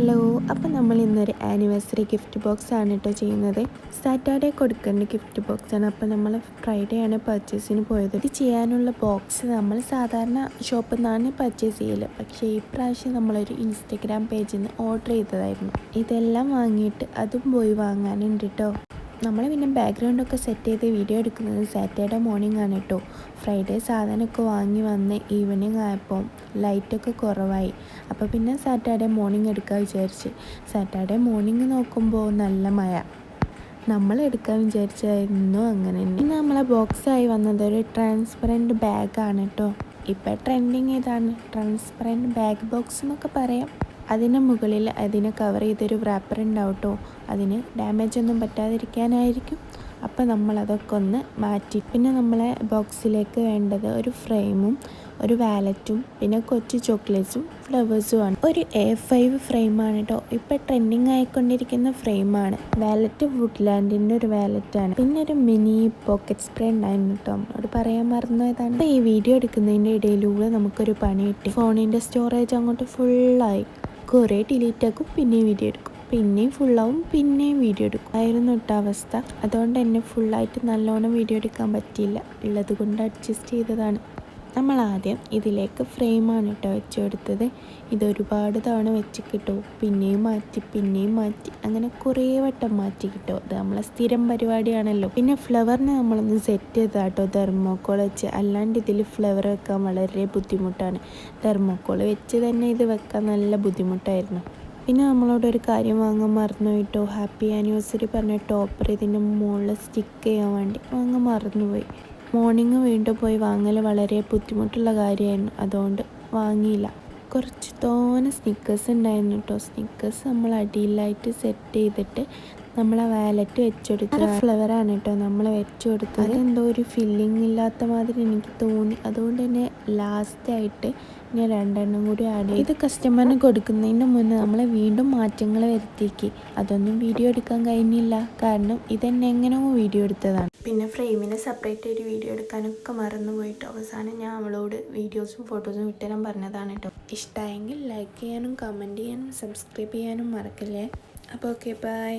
Hello അപ്പം നമ്മൾ ഇന്നൊരു ആനിവേഴ്സറി ഗിഫ്റ്റ് ബോക്സ് ആണ് കേട്ടോ ചെയ്യുന്നത്. സാറ്റർഡേ കൊടുക്കേണ്ട ഗിഫ്റ്റ് ബോക്സ് ആണ്. അപ്പോൾ നമ്മൾ ഫ്രൈഡേ ആണ് പർച്ചേസിന് പോയത്. ഇത് ചെയ്യാനുള്ള ബോക്സ് നമ്മൾ സാധാരണ ഷോപ്പിൽ നിന്നാണ് പർച്ചേസ് ചെയ്യൽ. പക്ഷേ ഈ പ്രാവശ്യം നമ്മളൊരു ഇൻസ്റ്റഗ്രാം പേജിൽ നിന്ന് ഓർഡർ ചെയ്തതായിരുന്നു. ഇതെല്ലാം വാങ്ങിയിട്ട് അതും പോയി വാങ്ങാനുണ്ട് കേട്ടോ നമ്മൾ പിന്നെ ബാക്ക്ഗ്രൗണ്ടൊക്കെ സെറ്റ് ചെയ്ത് വീഡിയോ എടുക്കുന്നത് സാറ്റർഡേ മോർണിംഗ് ആണ് കേട്ടോ ഫ്രൈഡേ സാധനമൊക്കെ വാങ്ങി വന്ന് ഈവനിങ് ആയപ്പോൾ ലൈറ്റൊക്കെ കുറവായി. അപ്പോൾ പിന്നെ സാറ്റർഡേ മോർണിംഗ് എടുക്കാൻ വിചാരിച്ച്. സാറ്റർഡേ മോർണിംഗ് നോക്കുമ്പോൾ നല്ല മഴ. നമ്മൾ എടുക്കാൻ വിചാരിച്ചായിരുന്നു അങ്ങനെ. തന്നെ നമ്മളെ ബോക്സായി വന്നത് ഒരു ട്രാൻസ്പെറന്റ് ബാഗാണ് കേട്ടോ ഇപ്പോൾ ട്രെൻഡിങ് ഇതാണ് ട്രാൻസ്പെറന്റ് ബാഗ് ബോക്സ് എന്നൊക്കെ പറയാം. അതിന് മുകളിൽ അതിനെ കവർ ചെയ്തൊരു റാപ്പർ ഉണ്ടാവും കേട്ടോ അതിന് ഡാമേജ് ഒന്നും പറ്റാതിരിക്കാനായിരിക്കും. അപ്പോൾ നമ്മൾ അതൊക്കെ ഒന്ന് മാറ്റി. പിന്നെ നമ്മളെ ബോക്സിലേക്ക് വേണ്ടത് ഒരു ഫ്രെയിമും ഒരു വാലറ്റും പിന്നെ കൊച്ചു ചോക്ലേറ്റ്സും ഫ്ലവേഴ്സുമാണ് ഒരു എ ഫൈവ് ഫ്രെയിമാണ് കേട്ടോ ഇപ്പോൾ ട്രെൻഡിങ് ആയിക്കൊണ്ടിരിക്കുന്ന ഫ്രെയിമാണ് വാലറ്റ് വുഡ്ലാൻഡിന്റെ ഒരു വാലറ്റാണ് പിന്നെ ഒരു മിനി പോക്കറ്റ് സ്പ്രേ ഉണ്ടായിരുന്നു കേട്ടോ നമ്മളോട് പറയാൻ മറന്നതാണ് അപ്പോൾ ഈ വീഡിയോ എടുക്കുന്നതിന്റെ ഇടയിലൂടെ നമുക്കൊരു പണി കിട്ടി. ഫോണിന്റെ സ്റ്റോറേജ് അങ്ങോട്ട് ഫുള്ളായി കുറേ ഡിലീറ്റ് ആക്കും പിന്നെയും വീഡിയോ എടുക്കും. പിന്നെയും ഫുള്ളാവും പിന്നെയും വീഡിയോ എടുക്കും. ആയിരുന്നു കേട്ടോ അവസ്ഥ. അതുകൊണ്ട് തന്നെ ഫുള്ളായിട്ട് നല്ലോണം വീഡിയോ എടുക്കാൻ പറ്റിയില്ല. ഉള്ളത് കൊണ്ട് അഡ്ജസ്റ്റ് ചെയ്തതാണ്. നമ്മൾ ആദ്യം ഇതിലേക്ക് ഫ്രെയിമാണ് കേട്ടോ വെച്ച് കൊടുത്തത് ഇത് ഒരുപാട് തവണ വെച്ച് കിട്ടും. പിന്നെയും മാറ്റി പിന്നെയും മാറ്റി. അങ്ങനെ കുറേ വട്ടം മാറ്റി കിട്ടും. അത് നമ്മളെ സ്ഥിരം പരിപാടിയാണല്ലോ. പിന്നെ ഫ്ലവറിനെ നമ്മളൊന്ന് സെറ്റ് ചെയ്താൽ കേട്ടോ. തെർമോക്കോൾ വെച്ച്. അല്ലാണ്ട് ഇതിൽ ഫ്ലവർ വെക്കാൻ വളരെ ബുദ്ധിമുട്ടാണ്. തെർമോക്കോൾ വെച്ച് തന്നെ ഇത് വെക്കാൻ നല്ല ബുദ്ധിമുട്ടായിരുന്നു. പിന്നെ നമ്മളോട് ഒരു കാര്യം വാങ്ങാൻ മറന്നു കേട്ടോ. ഹാപ്പി ആനിവേഴ്സറി പറഞ്ഞ ടോപ്പർ ഇതിന്റെ മുകളിൽ സ്റ്റിക്ക് ചെയ്യാൻ വേണ്ടി വാങ്ങാൻ മറന്നുപോയി മോർണിംഗ് വീണ്ടും പോയി വാങ്ങൽ വളരെ ബുദ്ധിമുട്ടുള്ള കാര്യമായിരുന്നു. അതുകൊണ്ട് വാങ്ങിയില്ല. കുറച്ച് തോനെ സ്നിക്കേഴ്സ് ഉണ്ടായിരുന്നു കേട്ടോ സ്നിക്കേഴ്സ് നമ്മൾ അടിയിലായിട്ട് സെറ്റ് ചെയ്തിട്ട് നമ്മളെ വാലറ്റ് വെച്ചെടുത്ത ഫ്ലവറാണ് കേട്ടോ നമ്മൾ വെച്ചു കൊടുത്തത് എന്തോ ഒരു ഫില്ലിംഗ് ഇല്ലാത്ത മാതിരി എനിക്ക് തോന്നി. അതുകൊണ്ട് തന്നെ ലാസ്റ്റായിട്ട് ഞാൻ രണ്ടെണ്ണം കൂടി ആഡ് ചെയ്തു. ഇത് കസ്റ്റമറിന് കൊടുക്കുന്നതിന് മുന്നേ നമ്മൾ വീണ്ടും മാറ്റങ്ങൾ വരുത്തിയേക്ക്. അതൊന്നും വീഡിയോ എടുക്കാൻ കഴിഞ്ഞില്ല. കാരണം ഇതെന്നെ എങ്ങനെയോ വീഡിയോ എടുത്തതാണ്. പിന്നെ ഫ്രെയിമിനെ സെപ്പറേറ്റ് ഒരു വീഡിയോ എടുക്കാനൊക്കെ മറന്നു പോയിട്ട് അവസാനം ഞാൻ അവളോട് വീഡിയോസും ഫോട്ടോസും വിട്ടുതരാൻ പറഞ്ഞതാണ് കേട്ടോ ഇഷ്ടമായെങ്കിൽ ലൈക്ക് ചെയ്യാനും കമന്റ് ചെയ്യാനും സബ്സ്ക്രൈബ് ചെയ്യാനും മറക്കല്ലേ? അപ്പോൾ ഓക്കെ ബൈ